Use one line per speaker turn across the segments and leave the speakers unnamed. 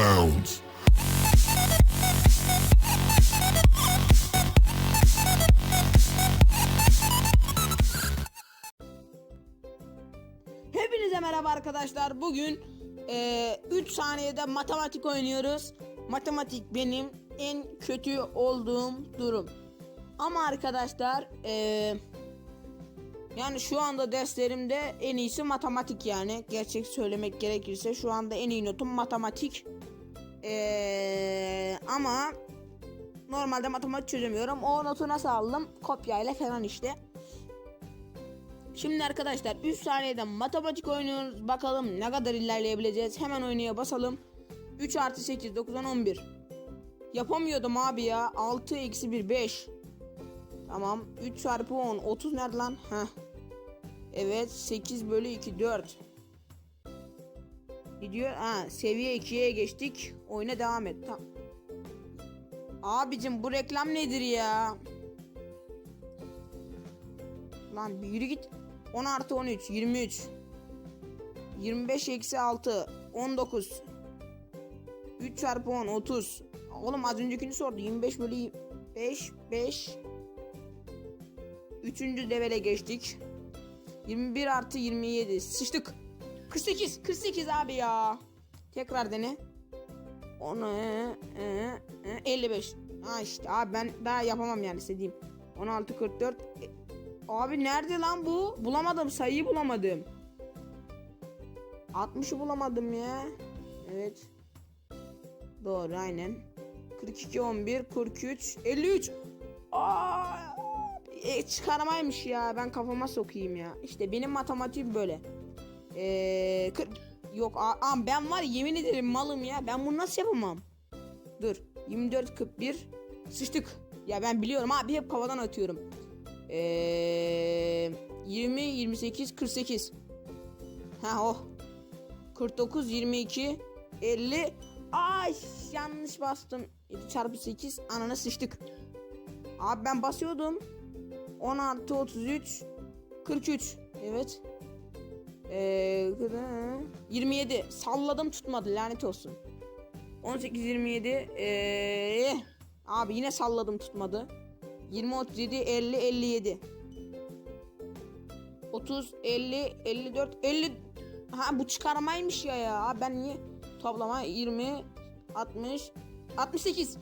bounds.
Hepinize merhaba arkadaşlar. Bugün 3 saniyede matematik oynuyoruz. Matematik benim en kötü olduğum durum. Ama arkadaşlar eee, yani şu anda derslerimde en iyisi matematik yani. Gerçek söylemek gerekirse şu anda en iyi notum matematik. Eee, ama normalde matematik çözemiyorum. O notu nasıl aldım? Kopyayla falan işte. Şimdi arkadaşlar 3 saniyede matematik oynuyoruz. Bakalım ne kadar ilerleyebileceğiz. Hemen oynaya basalım. 3 artı 8 9 10 11. Yapamıyordum abi ya. 6 eksi 1 5. Tamam. 3 çarpı 10 30 nerede lan? Heh. Evet 8 bölü 2 4. Gidiyor. Ha seviye 2'ye geçtik. Oyuna devam et. Tamam. Abicim bu reklam nedir ya? Lan bir yürü git. 10 artı 13 23 25 eksi 6 19 3 çarpı 10 30 Oğlum az öncekini sordu 25 bölü 5 5 Üçüncü levele geçtik 21 artı 27 sıçtık 48 48 abi ya Tekrar dene 10 e, e, e, 55 Ha işte abi ben daha yapamam yani istediğim 16 44 Abi nerede lan bu? Bulamadım sayıyı bulamadım. 60'ı bulamadım ya. Evet. Doğru aynen. 42 11 43 53. Aa! E, çıkarmaymış ya. Ben kafama sokayım ya. İşte benim matematiğim böyle. Ee, 40 yok aa, ben var yemin ederim malım ya. Ben bunu nasıl yapamam? Dur. 24 41 sıçtık. Ya ben biliyorum abi hep kafadan atıyorum. Ee, 20 28 48. Ha oh. 49 22 50. Ay yanlış bastım. 7 çarpı 8 anana sıçtık. Abi ben basıyordum. 16 33 43. Evet. Ee, 27 salladım tutmadı lanet olsun. 18 27 ee, abi yine salladım tutmadı. 20 37 50 57 30 50 54 50 Ha bu çıkarmaymış ya ya. Ben niye toplama 20 60 68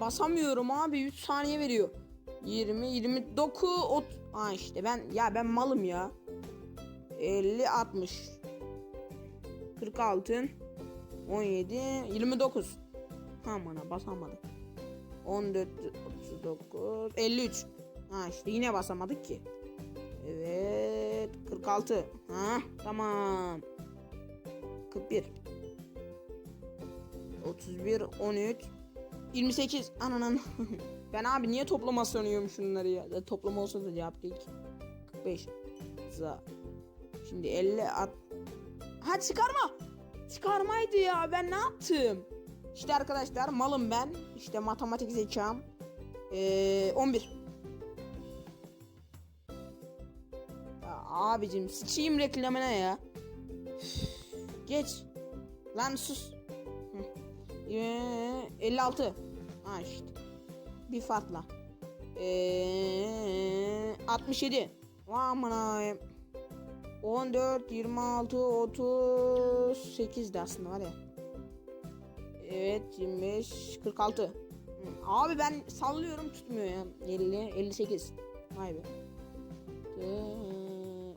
basamıyorum abi 3 saniye veriyor. 20 29 ot Ha işte ben ya ben malım ya. 50 60 46 17 29 Aman basamadık. 14 39 53 Ha işte yine basamadık ki. Evet 46 Ha tamam. 41 31 13 28 Ananın Ben abi niye toplama sanıyorum şunları ya? Toplama olsa da cevap değil ki. 45 Za Şimdi 50 at. Ha çıkarma. Çıkarmaydı ya. Ben ne yaptım? İşte arkadaşlar malım ben. İşte matematik zekam. Ee, 11 ya Abicim sıçayım reklamına ya. Geç. Lan sus. Hı. Ee, 56 Ha işte. Bir farkla. Ee, 67 Aman abi 14 26 38 de aslında var ya. Evet 25 46 Hı, Abi ben sallıyorum tutmuyor ya. 50 58 Vay be. Ee,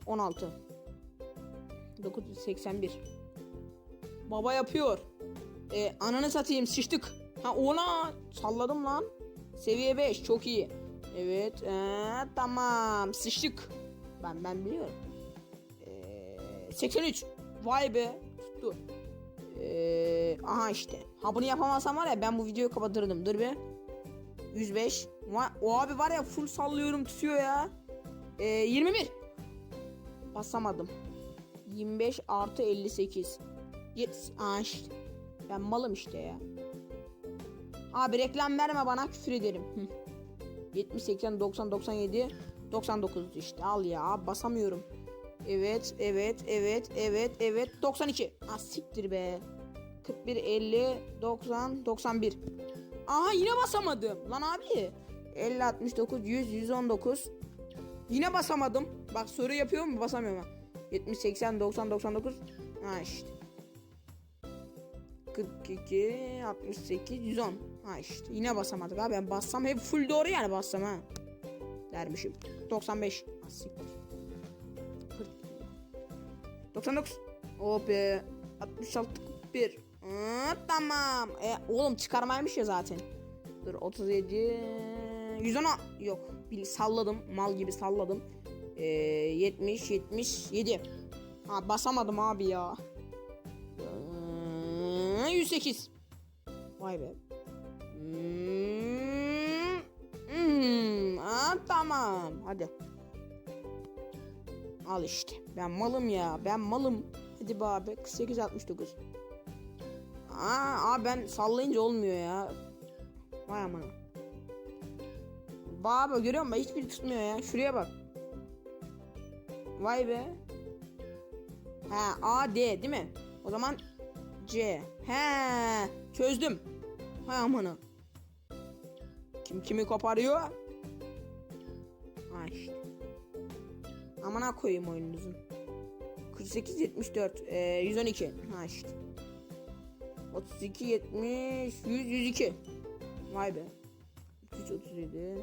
16 981 Baba yapıyor. Ee, Ananı satayım sıçtık. Ha ona salladım lan. Seviye 5 çok iyi. Evet ee, tamam sıçtık. Ben ben biliyorum. ee, 83 Vay be. Tuttu ee, Aha işte. Ha bunu yapamazsam var ya ben bu videoyu kapatırdım. Dur be. 105 Va- O abi var ya full sallıyorum tutuyor ya. Ee, 21 Basamadım. 25 artı 58 Yet Aa işte. Ben malım işte ya. Abi reklam verme bana küfür ederim. Hı. 70 80 90 97 99 işte. Al ya basamıyorum Evet evet evet evet evet 92 Ah siktir be 41 50 90 91. Aha yine basamadım. Lan abi. 50 69 100 119. Yine basamadım. Bak soru yapıyor mu? Basamıyorum. ha. 70 80 90 99. Ha işte. 42 68 110. Ha işte. Yine basamadık abi. Ben bassam hep full doğru yani bassam ha. Dermişim. 95. Ha, siktir. 40. 99. Oh be. 66 41. Hı, tamam. E, oğlum çıkarmaymış ya zaten. Dur 37 110 yok. Bir salladım. Mal gibi salladım. Ee, 70 77. Ha basamadım abi ya. Ee, 108. Vay be. Hmm, hmm, ha, tamam. Hadi. Al işte. Ben malım ya. Ben malım. Hadi be abi. 48 69. Aa, abi ben sallayınca olmuyor ya. Vay amına. Baba görüyor musun? Hiçbiri tutmuyor ya. Şuraya bak. Vay be. Ha A D değil mi? O zaman C. He çözdüm. Hay amına. Kim kimi koparıyor? Ha işte. Amına koyayım oyununuzun. 48 74 e, 112. Ha işte. 32 70 100 102. Vay be. 3 37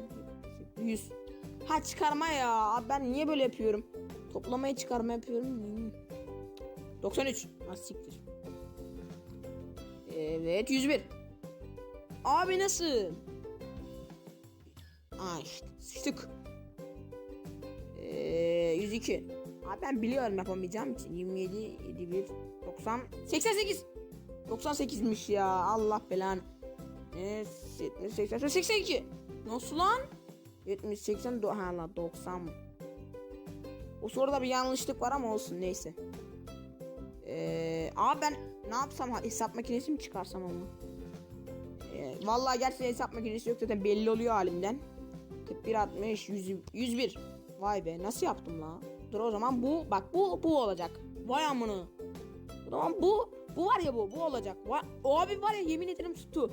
100. Ha çıkarma ya. Abi ben niye böyle yapıyorum? Toplamayı çıkarma yapıyorum. Hmm. 93. Ha siktir. Evet 101. Abi nasıl? Aa işte sıçtık. Ee, 102. Abi ben biliyorum yapamayacağım için. 27, 71, 90, 88. 98'miş ya. Allah belanı. Ne? 70, 80, 82. Nasıl lan? 70, 80, do ha la 90. O soruda bir yanlışlık var ama olsun neyse. Ee, abi ben ne yapsam hesap makinesi mi çıkarsam ama? Ee, vallahi gerçekten hesap makinesi yok zaten belli oluyor halimden. 41 60 100, 101. Vay be nasıl yaptım la? Dur o zaman bu bak bu bu olacak. Vay amına. O zaman bu bu var ya bu bu olacak. Vay, o abi var ya yemin ederim tuttu.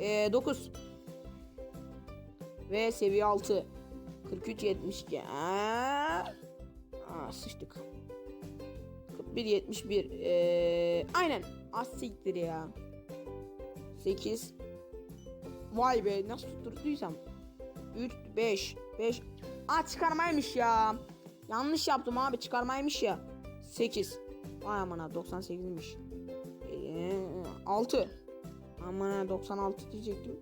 Ee, 9. Ve seviye 6. 43 72. Aa, Aa sıçtık. 41 71. Ee, aynen. Az siktir ya. 8. Vay be nasıl tutturduysam. 3 5 5. Aa çıkarmaymış ya. Yanlış yaptım abi çıkarmaymış ya. 8. Vay amına 98'miş. Ee, 6. Amına 96 diyecektim.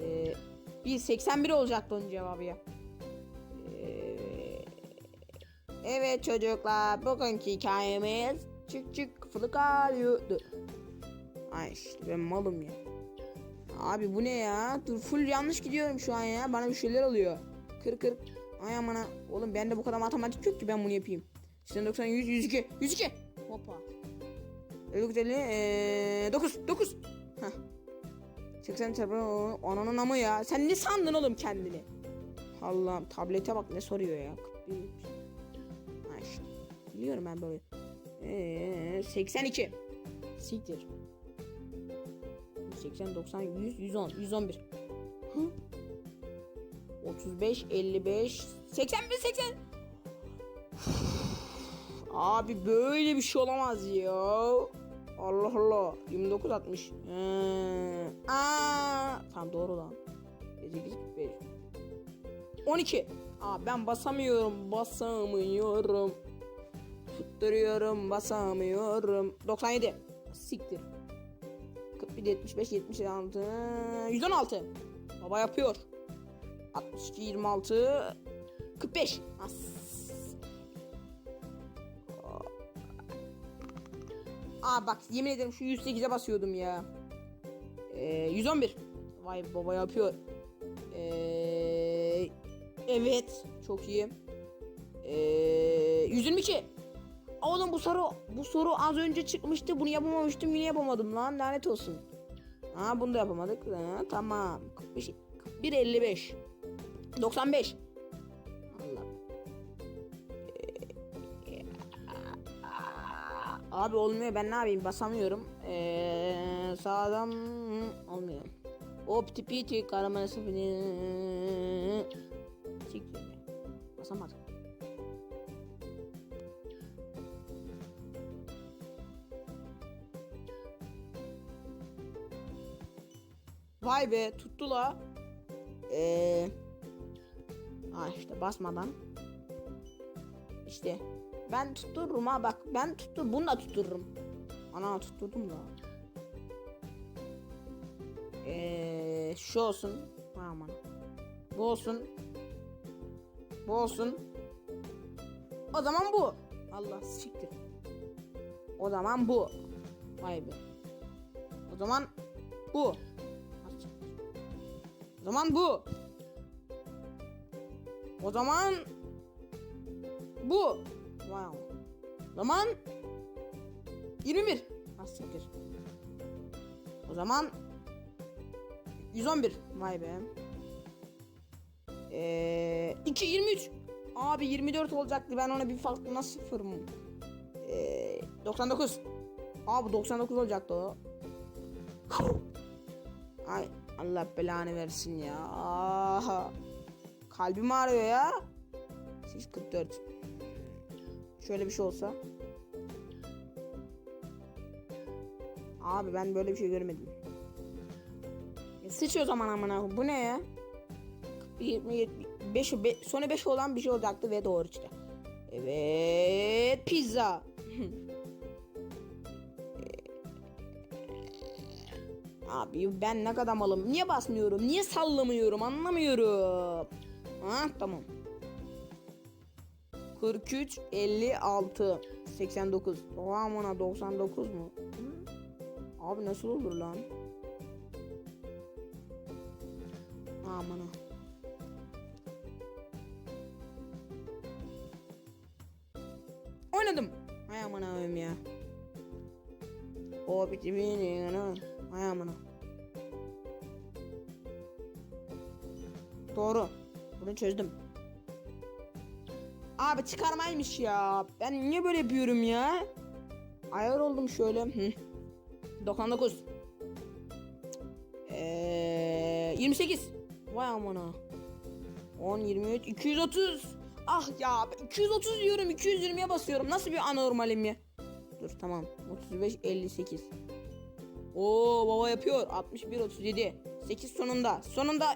Ee, bir 81 olacaktı onun cevabı ya. Ee, evet çocuklar bugünkü hikayemiz çık çık fılık ağrıyordu. Ay işte ben malım ya. Abi bu ne ya? Dur full yanlış gidiyorum şu an ya. Bana bir şeyler oluyor. Kır kır. Ay amına. Oğlum bende bu kadar matematik yok ki ben bunu yapayım. 90 100 102 102. Hoppa. 59 50 ee, 9 9. Heh. 80 çarpı ananın amı ya. Sen ne sandın oğlum kendini? Allah'ım tablete bak ne soruyor ya. 41. Ha. Biliyorum ben böyle. Ee, 82. Siktir. 80 90 100 110 111. Hı? 35 55 81 80. Abi böyle bir şey olamaz ya. Allah Allah. 29 60. Ee, tamam doğru lan. 8 45. 12. Aa ben basamıyorum, basamıyorum. Tutturuyorum, basamıyorum. 97. Siktir. 41 75 76 116. Baba yapıyor. 62 26 45. As. Aa bak yemin ederim şu 108'e basıyordum ya. Ee, 111. Vay baba yapıyor. Ee, evet çok iyi. Ee, 122. Oğlum bu soru bu soru az önce çıkmıştı. Bunu yapamamıştım yine yapamadım lan lanet olsun. Ha bunu da yapamadık. Ha, tamam. 45 41 55 95 Allah. Abi olmuyor ben ne yapayım basamıyorum. Ee, sağdan olmuyor. Opti piti. Siktir. Basamadım. Vay be tuttu la. Ee, ha işte basmadan. İşte ben tuttururum ha bak ben tuttur bunu da tuttururum. Ana tutturdum da. Ee, şu olsun. Aman. Bu olsun. Bu olsun. O zaman bu. Allah siktir. O zaman bu. Vay be. O zaman bu. Zaman bu. O zaman bu. Wow. O zaman 21. Az siktir. O zaman 111. Vay be. Ee, 2 23. Abi 24 olacaktı. Ben ona bir farklı nasıl sıfırım? Ee, 99. Abi 99 olacaktı o. Ay Allah belanı versin ya. Aha. Kalbim ağrıyor ya. 644. Şöyle bir şey olsa. Abi ben böyle bir şey görmedim. Ya sıç o zaman amına. Bu ne ya? 5 sonu 5 olan bir şey olacaktı ve doğru çıktı. Evet, pizza. Abi ben ne kadar malım? Niye basmıyorum? Niye sallamıyorum? Anlamıyorum. Ha tamam. 43 56 89. Tamamına 99 mu? Abi nasıl olur lan? Amına. Oynadım. Hay amına ya. O bitti beni Hay amına. Doğru. Bunu çözdüm. Abi çıkarmaymış ya. Ben niye böyle yapıyorum ya? Ayar oldum şöyle. Hı. 99. Ee, 28. Vay amına. 10, 23, 230. Ah ya 230 diyorum 220'ye basıyorum. Nasıl bir anormalim ya? Dur tamam. 35, 58. Oo baba yapıyor. 61, 37. 8 sonunda. Sonunda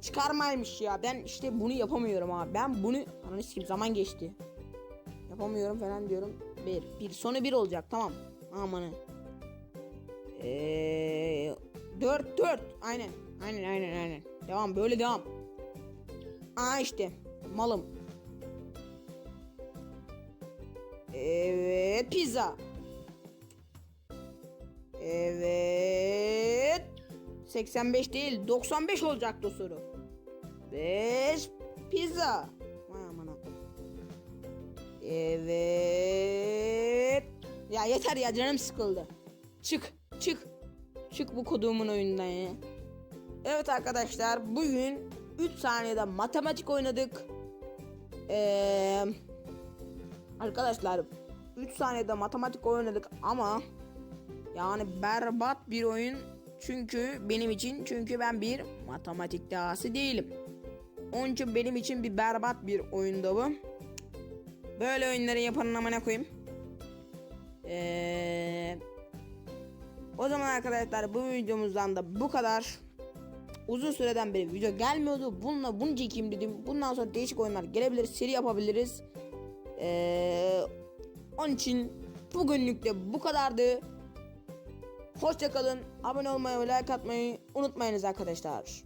çıkarmaymış ya. Ben işte bunu yapamıyorum abi. Ben bunu ananı sikeyim zaman geçti. Yapamıyorum falan diyorum. Bir, bir sonu bir olacak tamam. Amanı. Eee 4 4 aynen. Aynen aynen aynen. Devam böyle devam. Aa işte malım. Evet pizza. Evet. 85 değil 95 olacaktı soru. 5 pizza. Amına. Evet. Ya yeter ya canım sıkıldı. Çık çık. Çık bu koduğumun oyundan ya. Evet arkadaşlar bugün 3 saniyede matematik oynadık. Ee, arkadaşlar 3 saniyede matematik oynadık ama yani berbat bir oyun çünkü benim için çünkü ben bir matematik dahası değilim. Onun için benim için bir berbat bir oyunda bu. Böyle oyunları yapanın amına koyayım. Eee o zaman arkadaşlar bu videomuzdan da bu kadar. Uzun süreden beri video gelmiyordu. Bununla bunu çekeyim dedim. Bundan sonra değişik oyunlar gelebilir. Seri yapabiliriz. Ee, onun için bugünlük de bu kadardı. Hoşçakalın. Abone olmayı ve like atmayı unutmayınız arkadaşlar.